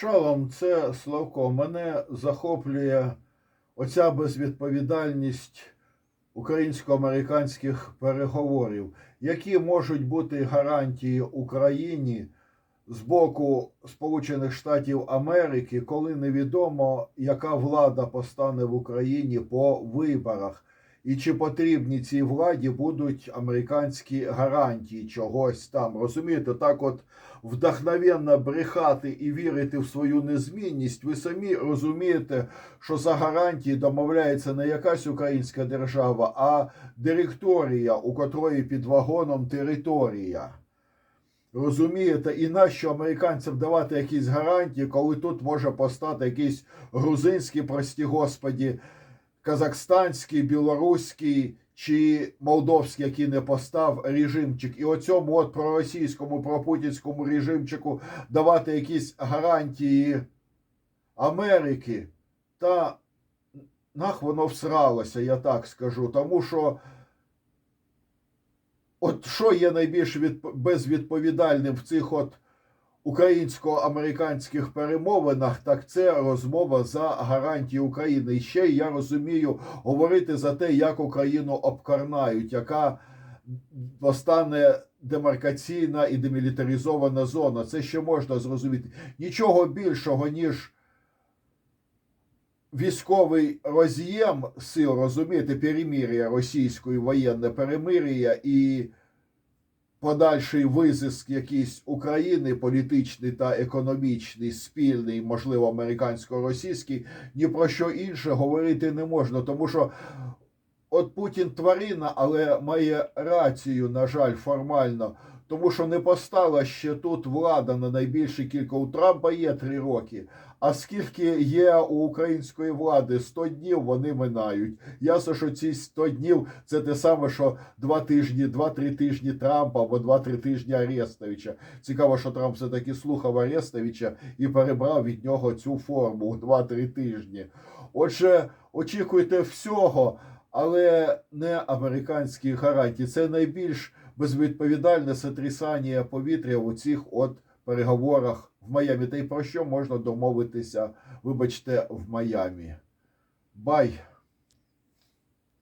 Шалом, це Славко. Мене захоплює оця безвідповідальність українсько-американських переговорів. Які можуть бути гарантії Україні з боку Сполучених Штатів Америки, коли невідомо, яка влада постане в Україні по виборах? І чи потрібні цій владі будуть американські гарантії чогось там? Розумієте, так от вдохновенно брехати і вірити в свою незмінність, ви самі розумієте, що за гарантії домовляється не якась українська держава, а директорія, у котрої під вагоном територія. Розумієте, і нащо американцям давати якісь гарантії, коли тут може постати якийсь грузинський, прості господі, казахстанський, білоруський чи молдовський, який не постав режимчик, і оцьому от проросійському, пропутінському режимчику давати якісь гарантії Америки, та нах воно всралося, я так скажу. Тому що от що є найбільш від... безвідповідальним в цих от українсько-американських перемовинах, так це розмова за гарантії України. І ще я розумію говорити за те, як Україну обкарнають, яка постане демаркаційна і демілітаризована зона. Це ще можна зрозуміти. Нічого більшого, ніж військовий роз'єм сил, розумієте, перемир'я російської воєнне перемир'я і подальший визиск якийсь України, політичний та економічний, спільний, можливо, американсько-російський, ні про що інше говорити не можна, тому що. От Путін тварина, але має рацію, на жаль, формально, тому що не постала ще тут влада на найбільше кілька. У Трампа є три роки. А скільки є у української влади 100 днів, вони минають. Ясно, що ці 100 днів це те саме, що два тижні, два-три тижні Трампа або два-три тижні Арестовича. Цікаво, що Трамп все таки слухав Арестовича і перебрав від нього цю форму у 2-3 тижні. Отже, очікуйте всього але не американські гарантії. Це найбільш безвідповідальне сотрясання повітря у цих от переговорах в Майамі. Та й про що можна домовитися, вибачте, в Майамі. Бай!